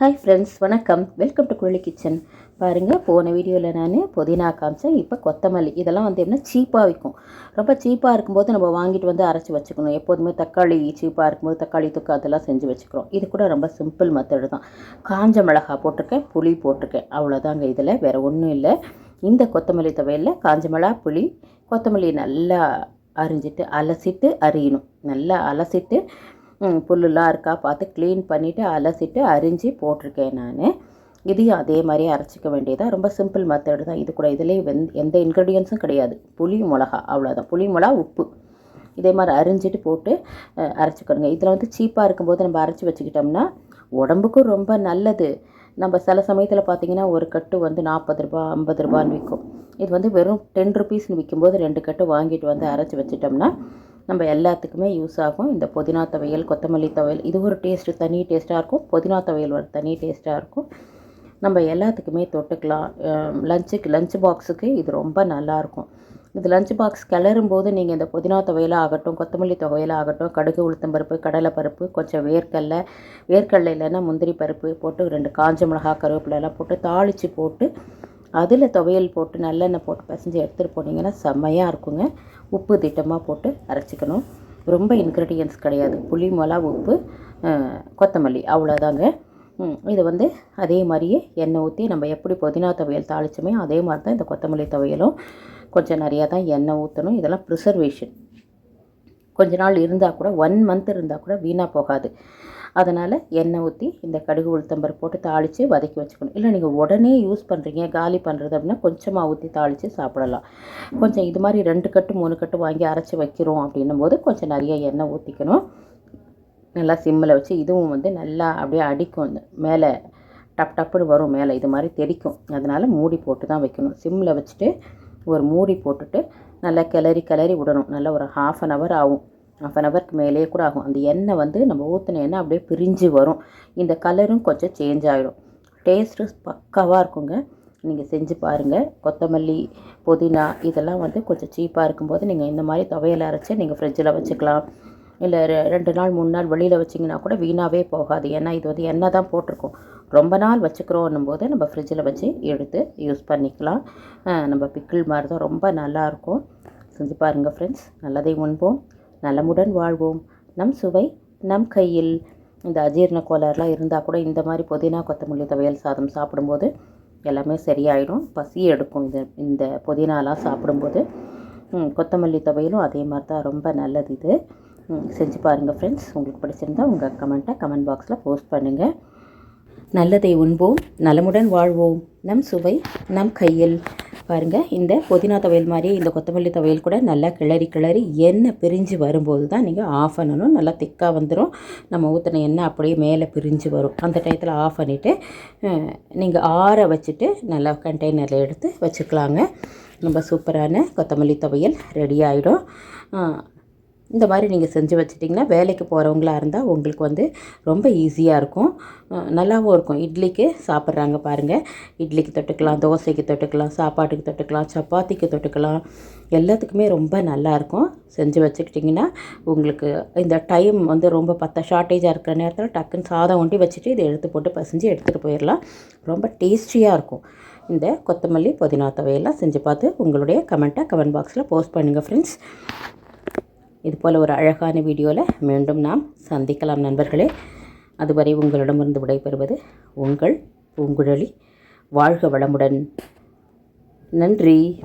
Hi friends வணக்கம். Welcome to Kuzhali kitchen பாருங்கள் போன வீடியோவில் நான் புதினா காமிச்சேன். இப்போ கொத்தமல்லி. இதெல்லாம் வந்து எப்படின்னா சீப்பாக விற்கும் ரொம்ப சீப்பாக இருக்கும்போது நம்ம வாங்கிட்டு வந்து அரைச்சி வச்சுக்கணும். எப்போதுமே தக்காளி சீப்பாக இருக்கும்போது தக்காளி தொக்கு அதெல்லாம் செஞ்சு வச்சுக்கிறோம். இது கூட ரொம்ப சிம்பிள் மெத்தடு தான். காஞ்ச மிளகா போட்டிருக்கேன் புளி போட்டிருக்கேன். அவ்வளோதாங்க இதில். வேறு ஒன்றும் இல்லை. இந்த கொத்தமல்லி துவையலில் காஞ்ச மிளகா புளி கொத்தமல்லி நல்லா அரிஞ்சிட்டு அலசிட்டு அரியணும். நல்லா அலசிட்டு புல்லுலாம் இருக்கா பார்த்து க்ளீன் பண்ணிவிட்டு அலசிட்டு அரிஞ்சு போட்டிருக்கேன் நான். இதையும் அதே மாதிரி அரைச்சிக்க வேண்டியதாக ரொம்ப சிம்பிள் மெத்தடு தான். இது கூட இதுலேயே வெந் எந்த இன்க்ரீடியன்ஸும் கிடையாது. புளி மிளகா அவ்வளோதான் புளி மிளகா உப்பு. இதே மாதிரி அரிஞ்சிட்டு போட்டு அரைச்சிக்கணுங்க. இதில் வந்து சீப்பாக இருக்கும்போது நம்ம அரைச்சி வச்சுக்கிட்டோம்னா உடம்புக்கும் ரொம்ப நல்லது. நம்ம சில சமயத்தில் பார்த்தீங்கன்னா ஒரு கட்டு வந்து நாற்பது ரூபா ஐம்பது ரூபான்னு விற்கும் இது வந்து வெறும் டென் ருபீஸ்னு விற்கும்போது ரெண்டு கட்டு வாங்கிட்டு வந்து அரைச்சி வச்சிட்டோம்னா நம்ம எல்லாத்துக்குமே யூஸ் ஆகும். இந்த புதினா துவையல் கொத்தமல்லி துவையல் இது ஒரு டேஸ்ட்டு தனி டேஸ்ட்டாக இருக்கும். புதினா துவையல் ஒரு தனி டேஸ்ட்டாக இருக்கும். நம்ம எல்லாத்துக்குமே தொட்டுக்கலாம். லஞ்சுக்கு லஞ்ச் பாக்ஸுக்கு இது ரொம்ப நல்லாயிருக்கும் இது லஞ்ச் பாக்ஸ் கிளறும் போது நீங்கள் இந்த புதினா துவையலாக ஆகட்டும் கொத்தமல்லி துவையலாக ஆகட்டும் கடுகு உளுத்தம்பருப்பு கடலை பருப்பு கொஞ்சம் வேர்க்கடலை வேர்க்கடலை இல்லைன்னா முந்திரி பருப்பு போட்டு ரெண்டு காஞ்ச மிளகா கருவேப்பிலெல்லாம் போட்டு தாளித்து போட்டு அதில் துவையல் போட்டு நல்லெண்ணெய் போட்டு பசஞ்சு எடுத்துகிட்டு போனீங்கன்னா செம்மையாக இருக்குங்க. உப்பு திட்டமாக போட்டு அரைச்சிக்கணும். ரொம்ப இன்க்ரீடியன்ஸ் கிடையாது. புளி மிளகா உப்பு கொத்தமல்லி அவ்வளோதாங்க இதை இது வந்து அதே மாதிரியே எண்ணெய் ஊற்றி நம்ம எப்படி புதினா துவையல் தாளித்தோமே அதே மாதிரி தான் இந்த கொத்தமல்லி துவையலும் கொஞ்சம் நிறையா தான் எண்ணெய் ஊற்றணும் இதெல்லாம் ப்ரிசர்வேஷன் கொஞ்ச நாள் இருந்தால் கூட ஒன் மந்த் இருந்தால் கூட வீணாக போகாது. அதனால் எண்ணெய் ஊற்றி இந்த கடுகு உளுத்தம்பரு போட்டு தாளித்து வதக்கி வச்சுக்கணும். இல்லை நீங்கள் உடனே யூஸ் பண்ணுறீங்க காலி பண்ணுறது அப்படின்னா கொஞ்சமாக ஊற்றி தாளித்து சாப்பிடலாம். கொஞ்சம் இது மாதிரி ரெண்டு கட்டு மூணு கட்டு வாங்கி அரைச்சி வைக்கிறோம் அப்படின்னும் போது கொஞ்சம் நிறைய எண்ணெய் ஊற்றிக்கணும் நல்லா சிம்மில் வச்சு இதுவும் வந்து நல்லா அப்படியே அடிக்கும் மேலே. டப் டப்புன்னு வரும் மேலே. இது மாதிரி தெறிக்கும் அதனால் மூடி போட்டு தான் வைக்கணும். சிம்மில் வச்சுட்டு ஒரு மூடி போட்டுட்டு நல்லா கிளறி கிளறி விடணும். நல்லா ஒரு ஹாஃப் அன் ஹவர் ஆகும். ஹாஃப் அன் ஹவருக்கு மேலேயே கூட ஆகும். அந்த எண்ணெய் வந்து நம்ம ஊற்றின எண்ணெய் அப்படியே பிரிஞ்சு வரும். இந்த கலரும் கொஞ்சம் சேஞ்ச் ஆகிடும் டேஸ்ட்டு பக்காவாக இருக்குங்க. நீங்கள் செஞ்சு பாருங்கள் கொத்தமல்லி புதினா இதெல்லாம் வந்து கொஞ்சம் சீப்பாக இருக்கும்போது நீங்கள் இந்த மாதிரி துவையல் அரைச்சி நீங்கள் ஃப்ரிட்ஜில் வச்சுக்கலாம். இல்லை ரெ- ரெண்டு நாள் மூணு நாள் வெளியில் வச்சிங்கன்னா கூட வீணாகவே போகாது. ஏன்னா இது வந்து எண்ணெய் தான் போட்டிருக்கோம். ரொம்ப நாள் வச்சுக்கிறோன்னும் போது நம்ம ஃப்ரிட்ஜில் வச்சு எடுத்து யூஸ் பண்ணிக்கலாம். நம்ம பிக்கிள் மாதிரி தான் ரொம்ப நல்லாயிருக்கும் செஞ்சு பாருங்கள் ஃப்ரெண்ட்ஸ் நல்லதை உண்போம். நலமுடன் வாழ்வோம். நம் சுவை நம் கையில் இந்த அஜீரண கோளாறுலாம் இருந்தால் கூட இந்த மாதிரி புதினா கொத்தமல்லி துவையல் சாதம் சாப்பிடும்போது எல்லாமே சரியாயிடும். பசி எடுக்கும் இது இந்த புதினாலாம் சாப்பிடும்போது. கொத்தமல்லி துவையலும் அதே மாதிரி தான். ரொம்ப நல்லது இது. செஞ்சு பாருங்கள் ஃப்ரெண்ட்ஸ் உங்களுக்கு பிடிச்சிருந்தா உங்கள் கமெண்ட்டை கமெண்ட் பாக்ஸில் போஸ்ட் பண்ணுங்கள் நல்லதை உண்போம் நலமுடன் வாழ்வோம். நம் சுவை நம் கையில். பாருங்கள் இந்த புதினா துவையல் மாதிரி இந்த கொத்தமல்லி துவையல் கூட நல்லா கிளறி கிளறி எண்ணெய் பிரிஞ்சு வரும்போது தான் நீங்கள் ஆஃப் பண்ணணும். நல்லா திக்காக வந்துடும் நம்ம ஊற்றின எண்ணெய் அப்படியே மேலே பிரிஞ்சு வரும். அந்த டயத்தில் ஆஃப் பண்ணிவிட்டு நீங்கள் ஆற வச்சுட்டு நல்லா கண்டெய்னரில் எடுத்து வச்சுக்கலாங்க. ரொம்ப சூப்பரான கொத்தமல்லி துவையல் ரெடி ஆகிடும் இந்த மாதிரி நீங்கள் செஞ்சு வச்சிட்டிங்கன்னா வேலைக்கு போகிறவங்களா இருந்தால் உங்களுக்கு வந்து ரொம்ப ஈஸியாக இருக்கும். நல்லாவும் இருக்கும். இட்லிக்கு சாப்பிட்றாங்க பாருங்கள் இட்லிக்கு தொட்டுக்கலாம் தோசைக்கு தொட்டுக்கலாம் சாப்பாட்டுக்கு தொட்டுக்கலாம் சப்பாத்திக்கு தொட்டுக்கலாம். எல்லாத்துக்குமே ரொம்ப நல்லாயிருக்கும் செஞ்சு வச்சுக்கிட்டிங்கன்னா உங்களுக்கு இந்த டைம் வந்து ரொம்ப பத்த ஷார்ட்டேஜாக இருக்கிற நேரத்தில் டக்குன்னு சாதம் ஒண்டி வச்சுட்டு இதை எடுத்து போட்டு பசஞ்சு எடுத்துகிட்டு போயிடலாம் ரொம்ப டேஸ்டியாக இருக்கும். இந்த கொத்தமல்லி புதினா துவையெல்லாம் செஞ்சு பார்த்து உங்களுடைய கமெண்ட்டை கமெண்ட் பாக்ஸில் போஸ்ட் பண்ணுங்கள் ஃப்ரெண்ட்ஸ் இது போல் ஒரு அழகான வீடியோவில் மீண்டும் நாம் சந்திக்கலாம் நண்பர்களே. அதுவரை உங்களிடமிருந்து விடைபெறுவது உங்கள் பூங்குழலி. வாழ்க வளமுடன். நன்றி.